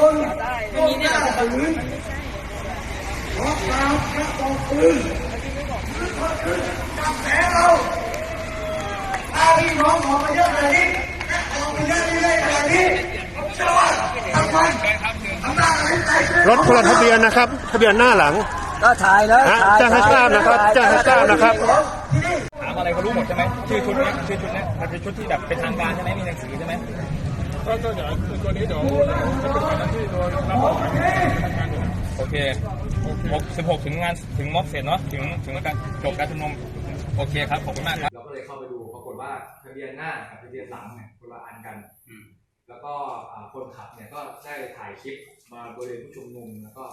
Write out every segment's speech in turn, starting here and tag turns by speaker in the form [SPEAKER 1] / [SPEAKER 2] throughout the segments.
[SPEAKER 1] คนก้มหน้าถือขอกล่าวกระบอกปืนจับแผลเราถ้าพี่น้องออกมาเยอะขนาดนี้ออกมาเยอะเรื่อยๆขนาดนี้ผมเชื่อว่าทำมันทำหน้าอะไรใจเกิน
[SPEAKER 2] รถคนละทะเบียนนะครับ ทะเบียนหน้าหลัง
[SPEAKER 3] ก็ถ่ายเลย
[SPEAKER 2] ฮะ
[SPEAKER 3] ถ่าย
[SPEAKER 2] แจ้งให้ทราบนะครับแจ้งให้ทราบนะครับ
[SPEAKER 4] ถามอะไรเขารู้หมดใช่ไหมชื่อชุดเนี้ยชื่อชุดเนี้ยมันเป็นชุดที่แบบเป็นทางการใช่ไหมมีหนังสือใช่ไหม
[SPEAKER 5] ก็ก็เดี๋ยวตัวนี้เดี๋ยวเดี๋ยวจะเป็นการที่โดยรับมอบหมายให้ทางการอยู่
[SPEAKER 4] โอเคหกสิบหกถึงงานถึงม็อบเสร็จเนาะถึงถึงการจบการชุมนุมโอเคครับขอบคุณมากครับ
[SPEAKER 6] เราก็เลยเข้าไปดูปรากฏว่าทะเบียนหน้ากับทะเบียนหลังเนี่ยคนละอันกันแล้วก็อ่าคนขับเนี่ยก็ได้ถ่ายคลิปมาบริเวณผู้ชุมนุมแล้วก็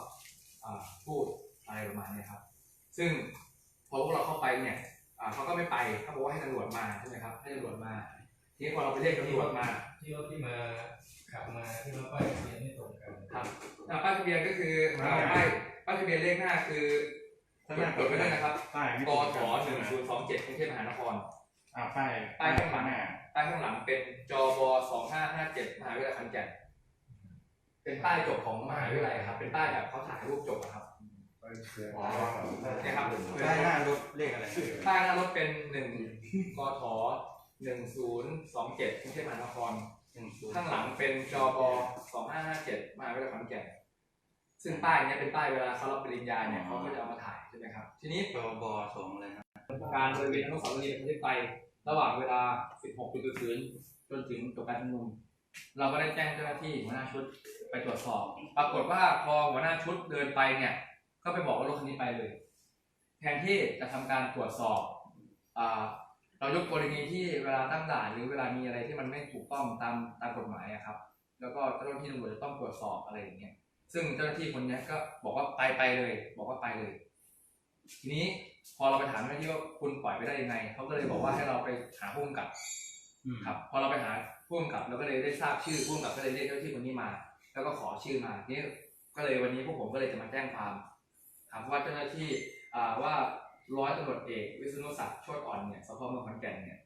[SPEAKER 6] อ่าพูดอะไรประมาณเนี้ครับ ซึ่งพอพวกเราเข้าไปเนี่ยอ่าเขาก็ไม่ไปเขาบอกว่าให้ตำรวจมาใช่ไหมครับให้ตำรวจมา ทีนี้พอเราไปเรียกตำรวจมา
[SPEAKER 7] ที่รถที่มาขับมาที่รถป้ายทะเบียนไม่ตรงกัน
[SPEAKER 6] ครับอ่าป้ายทะเบียนก็คืออ่าป้ายป้ายทะเบียนเลขหน้าคือจดจดไว้ด้วยนะครับ
[SPEAKER 5] ป้ายไม่
[SPEAKER 6] ก
[SPEAKER 5] ตรง
[SPEAKER 6] ถ
[SPEAKER 5] กัน
[SPEAKER 6] หนึ่งศูนย์สองเจ็ดกรุงเทพมหานคร
[SPEAKER 5] อ่าป้าย
[SPEAKER 6] ป้ายข้างหลัง
[SPEAKER 5] หน้า
[SPEAKER 6] ป้ายข้างหลังเป็นจบสองห้าห้าเจ็ดมหาวิทยาลัยขอนแก่นเป็นป้ายจบของมหาวิทยาลัยครับ เป็นป้ายแบบเขาถ่ายรูปจบอะครับ
[SPEAKER 5] อ๋อ
[SPEAKER 6] เนี่ยครับ
[SPEAKER 5] ป้ายหน้ารถเลขอะไร
[SPEAKER 6] ป้ายหน้ารถเป็นหนึ่งกถ หนึ่งศูนย์สองเจ็ดกรุงเทพมหานครข้างหลังเป็นจบสองห้าห้าเจ็ดมหาวิทยาลัยขอนแก่นซึ่งป้ายเนี้ยเป็นป้ายเวลาเขารับปริญญาเนี่ยเขาก็จะเอามาถ่ายใช่ไหมครับ ทีนี้
[SPEAKER 7] จบสองเลยนะ
[SPEAKER 6] การบริเวณอนุสาวรีย์ประชาธิปไตยระหว่างเวลา 16.00จนถึงจบการชุมนุม เราก็ได้แจ้งเจ้าหน้าที่หัวหน้าชุดไปตรวจสอบ ปรากฏว่าพอหัวหน้าชุดเดินไปเนี่ย ก็ไปบอกว่ารถคันนี้ไปเลย แทนที่จะทำการตรวจสอบอ่า เรายกกรณีที่เวลาตั้งด่านหรือเวลามีอะไรที่มันไม่ถูกต้องตามตามกฎหมายอะครับ แล้วก็เจ้าหน้าที่ตำรวจจะต้องตรวจสอบอะไรอย่างเงี้ยซึ่งเจ้าหน้าที่คนเนี้ยก็บอกว่าไปไปเลย บอกว่าไปเลย ทีนี้พอเราไปถามเจ้าหน้าที่ว่าคุณปล่อยไปได้ยังไงเขาก็เลยบอกว่าให้เราไปหาผู้กำกับครับ พอเราไปหาผู้กำกับเราก็เลยได้ทราบชื่อผู้กำกับก็เลยเรียกเจ้าหน้าที่คนนี้มา แล้วก็ขอชื่อมานี่ก็เลยวันนี้พวกผมก็เลยจะมาแจ้งความถามว่าเจ้าหน้าที่อ่าว่า ร้อยตำรวจเอกวิษณุศักดิ์โชติอ่อนเนี่ยสพเมืองขอนแก่นเนี่ย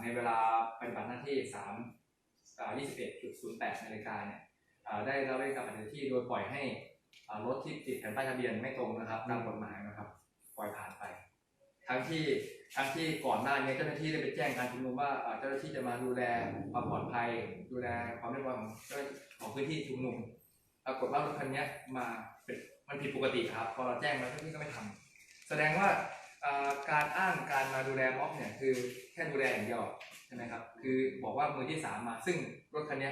[SPEAKER 6] ในเวลาปฏิบัติหน้าที่3อ่า21.08นาฬิกาเนี่ยได้รับราชการปฏิบัติหน้าที่โดยปล่อยให้รถที่ติดแผ่นป้ายทะเบียนไม่ตรงนะครับตามกฎหมายนะครับ ปล่อยผ่านไป ทั้งที่ทั้งที่ก่อนหน้านี้เจ้าหน้าที่ได้ไปแจ้งการชุมนุมว่าเจ้าหน้าที่จะมาดูแลความปลอดภัย ดูแลความเรียบร้อยของของพื้นที่ชุมนุมปรากฏว่ารถคันนี้มาเป็นมันผิดปกติครับ พอเราแจ้งมาเจ้าหน้าที่ก็ไม่ทำ แสดงว่าอ่าการอ้างการมาดูแลม็อบเนี่ยคือแค่ดูแลอย่างเดียวใช่ไหมครับ คือบอกว่ามือที่สามมา ซึ่งรถคันนี้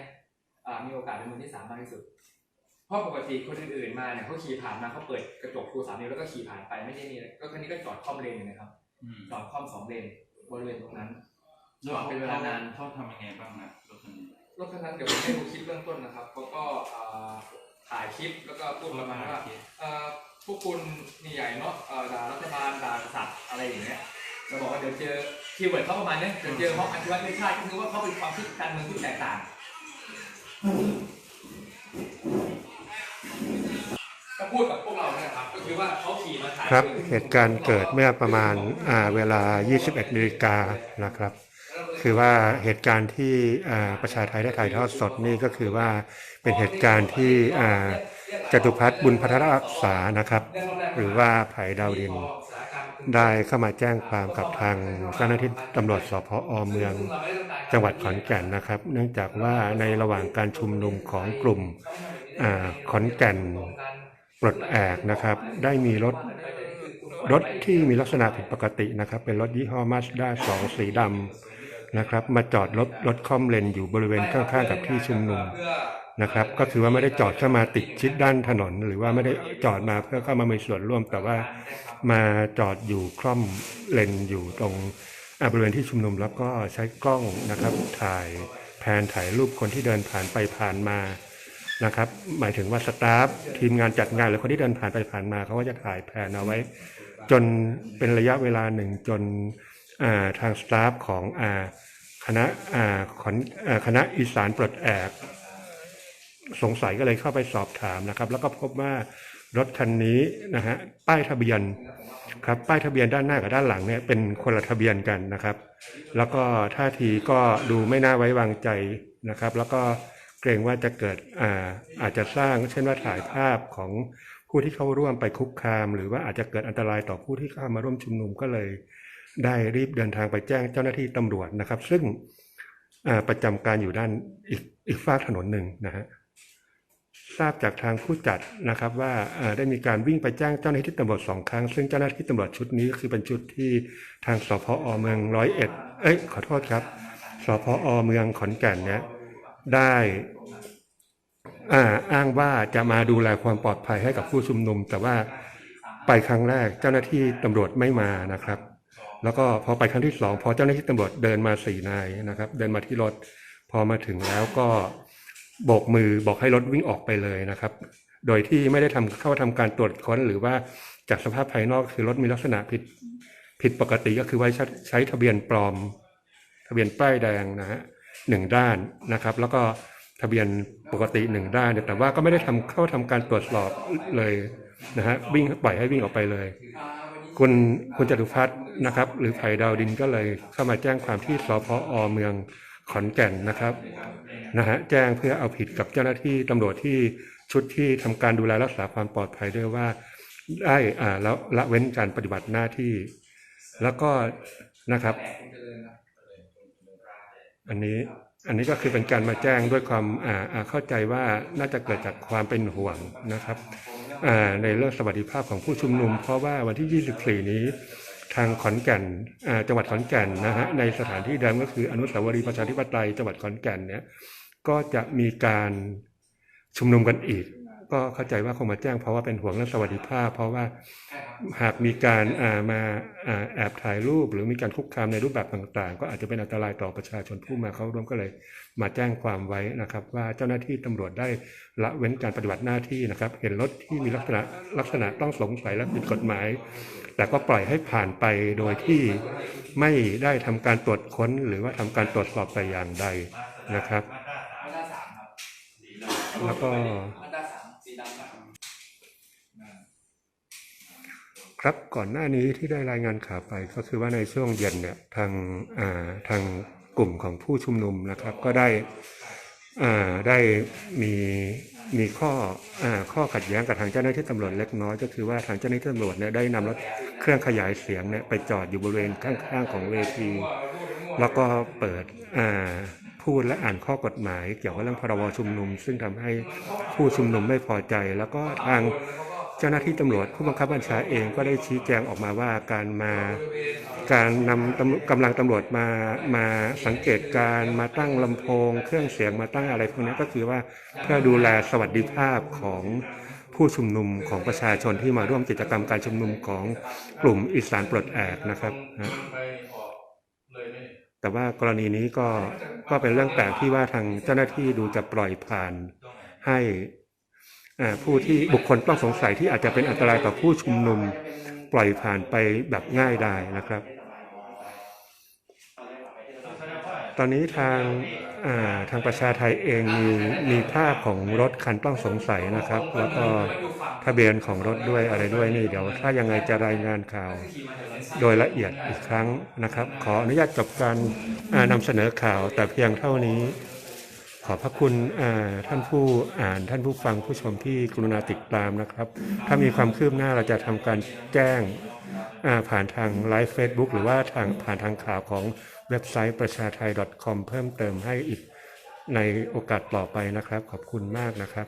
[SPEAKER 6] อ่ามีโอกาสเป็นมือที่สามมากที่สุด เพราะปกติคนอื่นๆมาเนี่ยเขาขี่ผ่านมาเขาเปิดกระจกคูสามนิ้วแล้วก็ขี่ผ่านไปไม่ได้มีอะไรก็คันนี้ก็จอดคล่อมเลนอยู่นะครับจอดคล่อมสองเลนบริเวณตรงนั้น
[SPEAKER 7] แล้ว
[SPEAKER 6] จอดเป็นเวลานาน
[SPEAKER 7] เขาทำยังไงบ้างนะรถคันนี้
[SPEAKER 6] รถคันนั้นเดี๋ยวผมให้ดูคลิปเบื้องต้นนะครับเขาก็อ่าถ่ายคลิปแล้วก็พูดประมาณว่าเอ่อ พวกคุณนี่ใหญ่เนาะเอ่อด่ารัฐบาลด่ากษัตริย์อะไรอย่างเงี้ยเราบอกว่าเดี๋ยวเจอคีย์เวิร์ดเขาประมาณเนี้ยเดี๋ยวเจอม็อบอธิวัตไม่ใช่ก็คือว่าเขาเป็นความคิดการเมืองที่แตกต่างก็พูดกับพวกเราเนี่ยนะครับก็คือว่าเขาขี่มาถ่าย
[SPEAKER 2] ครับเหตุการณ์เกิดเมื่อประมาณอ่าเวลา 21นาฬิกานะครับ คือว่าเหตุการณ์ที่ประชาไทยได้ถ่ายทอดสดนี่ก็คือว่าเป็นเหตุการณ์ที่จตุพัฒน์บุญพัฒนรักษานะครับ หรือว่าไผ่ดาวดินได้เข้ามาแจ้งความกับทางเจ้าหน้าที่ตำรวจสพอเมือง จังหวัดขอนแก่นนะครับ เนื่องจากว่าในระหว่างการชุมนุมของกลุ่มอขอนแก่นปลดแอกนะครับ ได้มีรถรถที่มีลักษณะผิดปกตินะครับ เป็นรถยี่ห้อมาสด้าสองสีดำ นะครับ มาจอดรถรถคอมเลนอยู่บริเวณข้างๆกับที่ชุมนุมนะครับ ก็คือว่าไม่ได้จอดเข้ามาติดชิดด้านถนน หรือว่าไม่ได้จอดมาเพื่อเข้ามามีส่วนร่วม แต่ว่ามาจอดอยู่คล่อมเลนอยู่ตรงอ่าบริเวณที่ชุมนุมแล้วก็ใช้กล้องนะครับ ถ่ายแพนถ่ายรูปคนที่เดินผ่านไปผ่านมานะครับ หมายถึงว่าสตาฟทีมงานจัดงานหรือคนที่เดินผ่านไปผ่านมาเขาก็จะถ่ายแพนเอาไว้ จนเป็นระยะเวลาหนึ่งจนอ่า ทางสตาฟของคณะอ่าขอนคณะอีสานปลดแอกสงสัยก็เลยเข้าไปสอบถามนะครับ แล้วก็พบว่ารถคันนี้นะฮะป้ายทะเบียนครับป้ายทะเบียนด้านหน้ากับด้านหลังเนี่ยเป็นคนละทะเบียนกันนะครับ แล้วก็ท่าทีก็ดูไม่น่าไว้วางใจนะครับ แล้วก็เกรงว่าจะเกิดอ่าอาจจะสร้างเช่นว่าถ่ายภาพของผู้ที่เข้าร่วมไปคุกคาม หรือว่าอาจจะเกิดอันตรายต่อผู้ที่เข้ามาร่วมชุมนุมก็เลย ได้รีบเดินทางไปแจ้งเจ้าหน้าที่ตำรวจนะครับ ซึ่งประจำการอยู่ด้านอีกอีกฝากถนนหนึ่งนะฮะทราบจากทางผู้จัดนะครับว่าอ่าได้มีการวิ่งไปแจ้งเจ้าหน้าที่ตำรวจสองครั้ง ซึ่งเจ้าหน้าที่ตำรวจชุดนี้ก็คือเป็นชุดที่ทางสพอเมืองร้อยเอ็ดเอ้ยขอโทษครับสพอเมืองขอนแก่นเนี่ยได้อ่าอ้างว่าจะมาดูแลความปลอดภัยให้กับผู้ชุมนุม แต่ว่าไปครั้งแรกเจ้าหน้าที่ตำรวจไม่มานะครับ แล้วก็พอไปครั้งที่สองพอเจ้าหน้าที่ตำรวจเดินมาสี่นายนะครับ เดินมาที่รถ พอมาถึงแล้วก็โบกมือบอกให้รถวิ่งออกไปเลยนะครับ โดยที่ไม่ได้ทำเข้าทำการตรวจค้น หรือว่าจากสภาพภายนอกคือรถมีลักษณะผิดผิดปกติก็คือไว้ใช้ใช้ทะเบียนปลอม ทะเบียนป้ายแดงนะฮะหนึ่งด้านนะครับ แล้วก็ทะเบียนปกติหนึ่งด้านแต่ว่าก็ไม่ได้ทำเข้าทำการตรวจสอบเลยนะฮะวิ่งปล่อยให้วิ่งออกไปเลย คุณคุณจตุพัฒน์นะครับ หรือไผ่ดาวดินก็เลยเข้ามาแจ้งความที่สพอเมืองขอนแก่นนะครับนะฮะแจ้งเพื่อเอาผิดกับเจ้าหน้าที่ตำรวจที่ชุดที่ทำการดูแลรักษาความปลอดภัยด้วยว่าได้อ่าแล้วละเว้นการปฏิบัติหน้าที่ แล้วก็นะครับ อันนี้อันนี้ก็คือเป็นการมาแจ้งด้วยความอ่าเข้าใจว่าน่าจะเกิดจากความเป็นห่วงนะครับ ในเรื่องสวัสดิภาพของผู้ชุมนุม เพราะว่าวันที่ 24 นี้ทางขอนแก่นจังหวัดขอนแก่นนะฮะในสถานที่เดิมก็คืออนุสาวรีย์ประชาธิปไตยจังหวัดขอนแก่นเนี่ยก็จะมีการชุมนุมกันอีก ก็เข้าใจว่าคงมาแจ้งเพราะว่าเป็นห่วงเรื่องสวัสดิภาพ เพราะว่าหากมีการมาแอบถ่ายรูป หรือมีการคุกคามในรูปแบบต่างๆ ก็อาจจะเป็นอันตรายต่อประชาชนผู้มาเข้าร่วมก็เลย มาแจ้งความไว้นะครับ ว่าเจ้าหน้าที่ตำรวจได้ละเว้นการปฏิบัติหน้าที่นะครับ เห็นรถที่มีลักษณะลักษณะต้องสงสัยและผิดกฎหมาย แต่ก็ปล่อยให้ผ่านไปโดยที่ไม่ได้ทำการตรวจค้น หรือว่าทำการตรวจสอบแต่อย่างใดนะครับ แล้วก็
[SPEAKER 6] มาตราสามสีดำครับ
[SPEAKER 2] ครับก่อนหน้านี้ที่ได้รายงานข่าวไปก็คือว่าในช่วงเย็นเนี่ยทางอ่าทางกลุ่มของผู้ชุมนุมนะครับ ก็ได้อ่าได้มีมีข้ออ่าข้อขัดแย้งกับทางเจ้าหน้าที่ตำรวจเล็กน้อย ก็คือว่าทางเจ้าหน้าที่ตำรวจเนี่ยได้นำรถเครื่องขยายเสียงเนี่ยไปจอดอยู่บริเวณข้างๆของเวทีแล้วก็เปิดอ่าพูดและอ่านข้อกฎหมาย เกี่ยวกับเรื่องพรบชุมนุม ซึ่งทำให้ผู้ชุมนุมไม่พอใจ แล้วก็ทาง เจ้าหน้าที่ตำรวจผู้บังคับบัญชาเองก็ได้ชี้แจงออกมาว่าการมาการนำกำลังตำรวจมามาสังเกตการมาตั้งลำโพง เครื่องเสียงมาตั้งอะไรพวกนี้ก็คือว่าเพื่อดูแลสวัสดิภาพของผู้ชุมนุมของประชาชนที่มาร่วมกิจกรรมการชุมนุมของกลุ่มอีสานปลดแอกนะครับนะแต่ว่ากรณีนี้ก็ก็เป็นเรื่องแปลกที่ว่าทางเจ้าหน้าที่ดูจะปล่อยผ่านให้ ผู้ที่บุคคลต้องสงสัยที่อาจจะเป็นอันตรายต่อผู้ชุมนุมปล่อยผ่านไปแบบง่ายได้นะครับ ตอนนี้ทางาทางประชาไทยเองมีมีภาพของรถคันต้องสงสัยนะครับ แล้วก็ทะเบียนของรถด้วยอะไรด้วยนี่เดี๋ยว ถ้ายังไงจะรายงานข่าวโดยละเอียดอีกครั้งนะครับ ขออนุญาตจบการนำเสนอข่าวแต่เพียงเท่านี้ ขอบพระคุณท่านผู้อ่านท่านผู้ฟังผู้ชมที่กรุณาติดตามนะครับ ถ้ามีความคืบหน้าเราจะทำการแจ้งผ่านทางไลฟ์เฟซบุ๊กหรือว่าทางผ่านทางข่าวของเว็บไซต์ประชาไทย .com เพิ่มเติมให้อีกในโอกาสต่อไปนะครับ ขอบคุณมากนะครับ